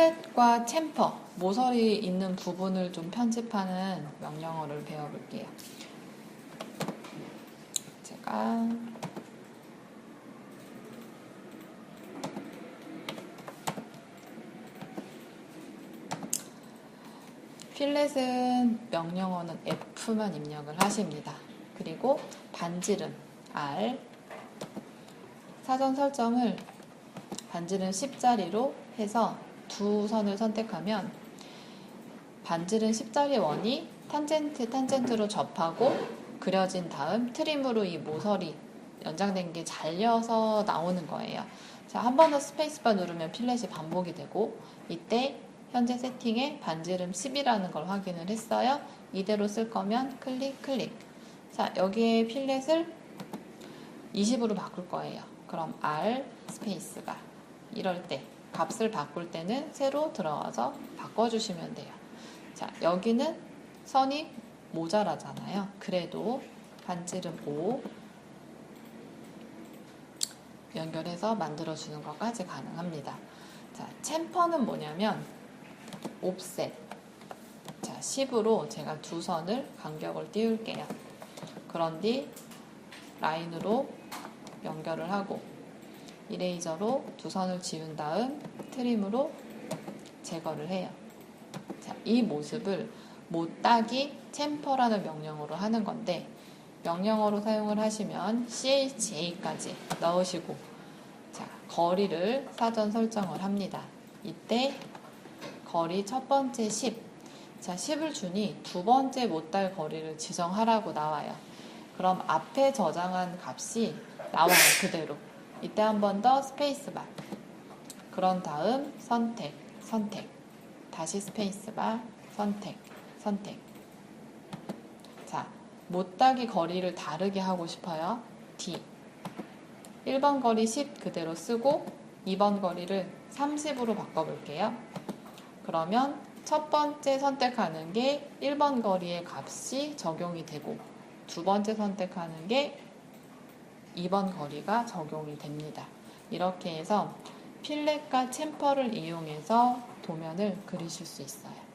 필렛과 챔퍼, 모서리 있는 부분을 좀 편집하는 명령어를 배워볼게요. 제가 필렛은 명령어는 F만 입력을 하십니다. 그리고 반지름 R 사전 설정을 반지름 10자리로 해서 두 선을 선택하면 반지름 10자리 원이 탄젠트 탄젠트로 접하고 그려진 다음 트림으로 이 모서리 연장된 게 잘려서 나오는 거예요. 자, 한 번 더 스페이스바 누르면 필렛이 반복이 되고 이때 현재 세팅에 반지름 10이라는 걸 확인을 했어요. 이대로 쓸 거면 클릭 클릭. 자, 여기에 필렛을 20으로 바꿀 거예요. 그럼 R 스페이스바 이럴 때 값을 바꿀 때는 새로 들어가서 바꿔주시면 돼요. 자, 여기는 선이 모자라잖아요. 그래도 반지름 5 연결해서 만들어주는 것까지 가능합니다. 자, 챔퍼는 뭐냐면 옵셋. 자, 10으로 제가 두 선을 간격을 띄울게요. 그런 뒤 라인으로 연결을 하고 이레이저로 두 선을 지운 다음 트림으로 제거를 해요. 자, 이 모습을 못따기 챔퍼라는 명령어로 하는 건데 명령어로 사용을 하시면 CHA까지 넣으시고 자, 거리를 사전 설정을 합니다. 이때 거리 첫 번째 10. 자, 10을 주니 두 번째 못달 거리를 지정하라고 나와요. 그럼 앞에 저장한 값이 나와요, 그대로. 이때 한 번 더 스페이스바. 그런 다음 선택, 선택. 다시 스페이스바, 선택, 선택. 자, 못 따기 거리를 다르게 하고 싶어요. D. 1번 거리 10 그대로 쓰고 2번 거리를 30으로 바꿔볼게요. 그러면 첫 번째 선택하는 게 1번 거리의 값이 적용이 되고 두 번째 선택하는 게 2번 거리가 적용이 됩니다. 이렇게 해서 필렛과 챔퍼를 이용해서 도면을 그리실 수 있어요.